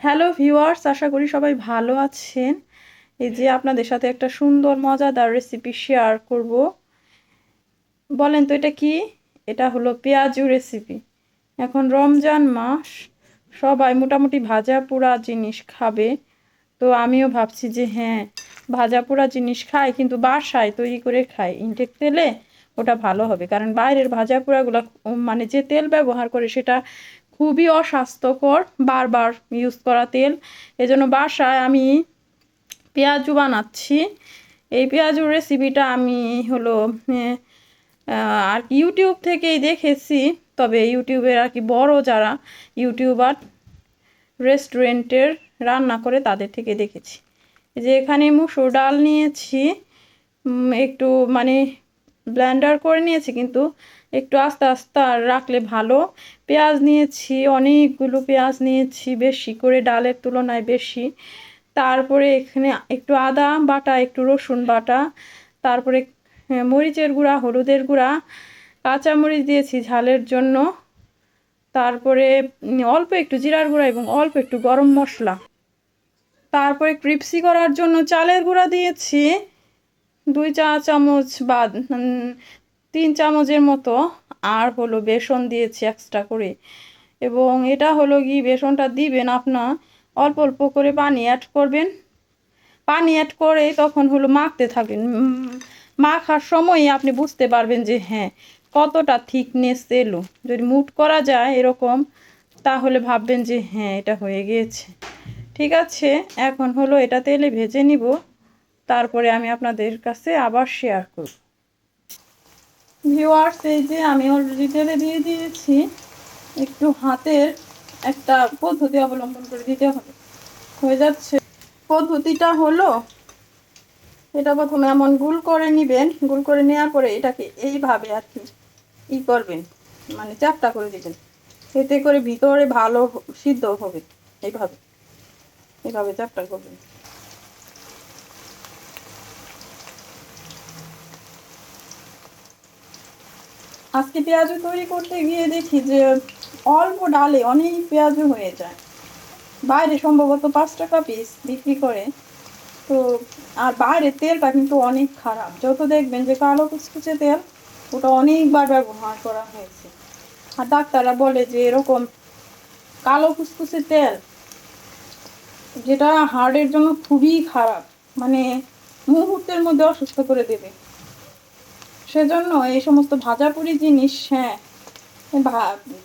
Hello viewers আশা করি সবাই ভালো আছেন। এই যে আপনাদের সাথে একটা সুন্দর, মজাদার রেসিপি শেয়ার করব। বলেন তো, এটা কি? এটা হলো পেঁয়াজু রেসিপি এখন রমজান মাস, সবাই মোটামুটি ভাজা পোড়া জিনিস খাবে। তো আমিও ভাবছি যে হ্যাঁ ভাজা পোড়া জিনিস খাই, কিন্তু বাসায় তৈরি করে খাই। ইনটেক তেলে ওটা ভালো হবে, কারণ বাইরের ভাজা পোড়াগুলো মানে যে তেল ব্যবহার করে সেটা খুবই অস্বাস্থ্যকর বারবার ইউজ করা তেল। এজন্য বাসায় আমি পেঁয়াজু বানাচ্ছি। এই পেঁয়াজুর রেসিপিটা আমি হলো আর কি ইউটিউব থেকেই দেখেছি, তবে ইউটিউবের আর কি বড় যারা ইউটিউবার রেস্টুরেন্টের রান্না করে তাদের থেকে দেখেছি। যে এখানে মুসুর ডাল নিয়েছি একটু মানে ব্লেন্ডার করে নিয়েছি, কিন্তু একটু আস্তে আস্তে আর রাখলে ভালো। পেঁয়াজ নিয়েছি, অনেকগুলো পেঁয়াজ নিয়েছি, বেশি করে ডালের তুলনায় বেশি। তারপরে এখানে একটু আদা বাটা, একটু রসুন বাটা, তারপরে মরিচের গুঁড়া, হলুদের গুঁড়া, কাঁচামরিচ দিয়েছি ঝালের জন্য। তারপরে অল্প একটু জিরার গুঁড়া এবং অল্প একটু গরম মশলা। তারপরে ক্রিপসি করার জন্য চালের গুঁড়া দিয়েছি। দুই চা চামচ বা তিন চামচের মতো আর হলো বেসন দিয়েছি এক্সট্রা করে। এবং এটা হলো কি বেসনটা দিবেন আপনার অল্প অল্প করে পানি অ্যাড করবেন। পানি অ্যাড করে তখন হলো মাখতে থাকবেন মাখার সময়ই আপনি বুঝতে পারবেন যে হ্যাঁ কতটা থিকনেস এলো। যদি মুট করা যায় এরকম, তাহলে ভাববেন যে হ্যাঁ এটা হয়ে গিয়েছে। ঠিক আছে, এখন হলো এটা তেলে ভেজে নিব। তারপরে আমি আপনাদের কাছে আবার শেয়ার করব। ভিওয়ার্স এই যে আমি অলরেডি তেলে দিয়ে দিয়েছি, একটু হাতের একটা পদ্ধতি অবলম্বন করে দিতে হবে। হয়ে যাচ্ছে। পদ্ধতিটা হলো, এটা প্রথমে এমন গুল করে নিবেন। গুল করে নেওয়ার পরে এটাকে এইভাবে আর কি ই করবেন মানে চাপটা করে দিবেন। এতে করে ভিতরে ভালো সিদ্ধ হবে, এইভাবে। এইভাবে চাপটা করবেন। আজকে পেঁয়াজু তৈরি করতে গিয়ে দেখি যে অল্প ডালে অনেক পেঁয়াজু হয়ে যায়। বাইরে সম্ভবত পাঁচ টাকা পিস বিক্রি করে। তো, আর বাইরে তেলটা কিন্তু অনেক খারাপ। যত দেখবেন যে কালো কুচকুচে তেল, ওটা অনেকবার ব্যবহার করা হয়েছে। আর ডাক্তাররা বলে যে এরকম কালো কুচকুচে তেল, যেটা হার্টের জন্য খুবই খারাপ। মানে মুহূর্তের মধ্যে অসুস্থ করে দেবে। সেজন্য এই সমস্ত ভাজাপুরি জিনিস হ্যাঁ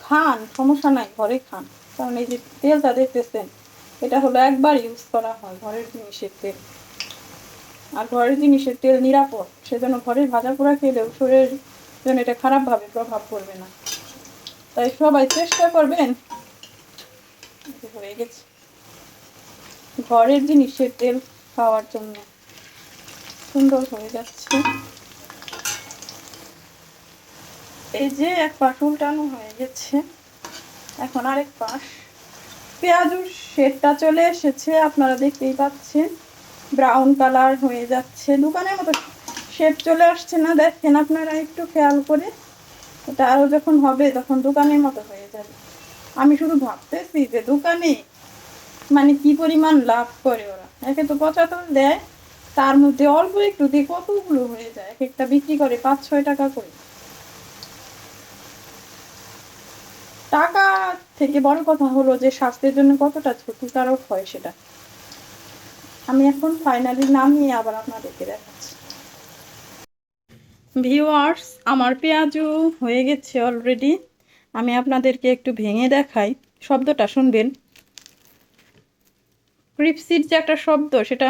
খান, সমস্যা নাই, ঘরে খান। কারণ এই যে তেল তেলটা দেখতেছেন এটা হলো একবার ইউজ করা হয় ঘরের জিনিসের তেল। আর ঘরের জিনিসের তেল নিরাপদ, সেজন্য ঘরের ভাজা পোড়া খেলেও শরীরের জন্য এটা খারাপভাবে প্রভাব পড়বে না। তাই সবাই চেষ্টা করবেন হয়ে গেছে, ঘরের জিনিসের তেল খাওয়ার জন্য। সুন্দর হয়ে যাচ্ছে। এই যে এক পাশ উল্টানো হয়ে গেছে, এখন আরেক পাশ। পেঁয়াজুর শেডটা চলে এসেছে, আপনারা দেখতেই পাচ্ছেন। ব্রাউন কালার হয়ে যাচ্ছে, দোকানের মতো শেড চলে আসছে না, দেখেন আপনারা একটু খেয়াল করে। এটা আরও যখন হবে, তখন দোকানের মতো হয়ে যাবে। আমি শুধু ভাবতেছি যে দোকানে মানে কি পরিমাণ লাভ করে ওরা? একে তো পঁচাত্তর দেয়, তার মধ্যে অল্প একটু দিয়ে কতগুলো হয়ে যায়? এক একটা বিক্রি করে পাঁচ ছয় টাকা করে। টাকা থেকে বড় কথা হলো যে স্বাস্থ্যের জন্য কতটা ক্ষতিকারক হয় সেটা। আমি এখন ফাইনালি নামিয়ে আবার আপনাদেরকে দেখাচ্ছি। ভিউয়ার্স আমার পেঁয়াজু হয়ে গেছে অলরেডি আমি আপনাদেরকে একটু ভেঙে দেখাই। শব্দটা শুনবেন? ক্রিপসির যে একটা শব্দ, সেটা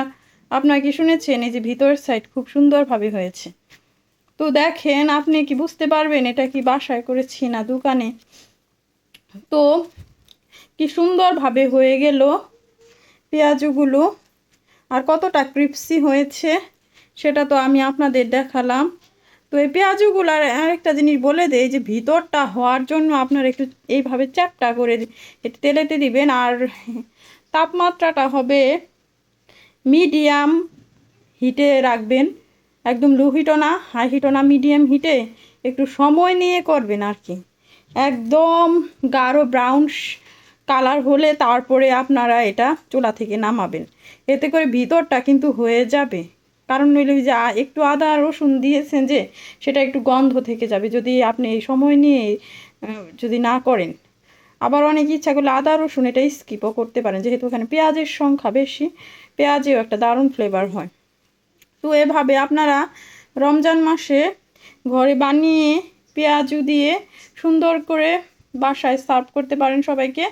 আপনার কি শুনেছেন? এই যে ভিতরের সাইড খুব সুন্দরভাবে হয়েছে। তো দেখেন, আপনি কি বুঝতে পারবেন এটা কি বাসায় করেছি না দোকানে? তো কি সুন্দরভাবে হয়ে গেল পেঁয়াজগুলো। আর কতটা ক্রিপসি হয়েছে সেটা তো আমি আপনাদের দেখালাম। তো এই পেঁয়াজগুলার আরেকটা জিনিস বলে দেয় যে ভিতরটা হওয়ার জন্য আপনার একটু এইভাবে চ্যাপটা করে তেলেতে দিবেন। আর তাপমাত্রাটা হবে মিডিয়াম হিটে রাখবেন। একদম লো হিটও না হাই হিটও না মিডিয়াম হিটে একটু সময় নিয়ে করবেন আর কি। একদম গাঢ় ব্রাউন কালার হলে তারপরে আপনারা এটা চুলা থেকে নামাবেন। এতে করে ভিতরটা কিন্তু হয়ে যাবে। কারণ নইলে যে একটু আদা, রসুন দিয়েছেন যে, সেটা একটু গন্ধ থেকে যাবে। যদি আপনি এই সময় নিয়ে যদি না করেন। আবার অনেক ইচ্ছা করলে আদা, রসুন এটা স্কিপও করতে পারেন। যেহেতু এখানে পেঁয়াজের সংখ্যা বেশি, পেঁয়াজেও একটা দারুণ ফ্লেভার হয়। তো এভাবে আপনারা রমজান মাসে ঘরে বানিয়ে পেঁয়াজু দিয়ে সুন্দর করে বাসায় সার্ভ করতে পারেন সবাইকে।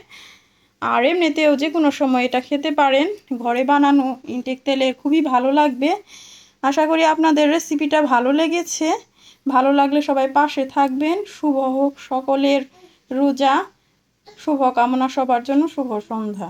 আর এমনিতেও যে কোনো সময় এটা খেতে পারেন। ঘরে বানানো ইনটেক তেলে খুবই ভালো লাগবে। আশা করি আপনাদের রেসিপিটা ভালো লেগেছে। ভালো লাগলে সবাই পাশে থাকবেন। শুভ হোক সকলের রোজা। শুভ কামনা সবার জন্য শুভ সন্ধ্যা।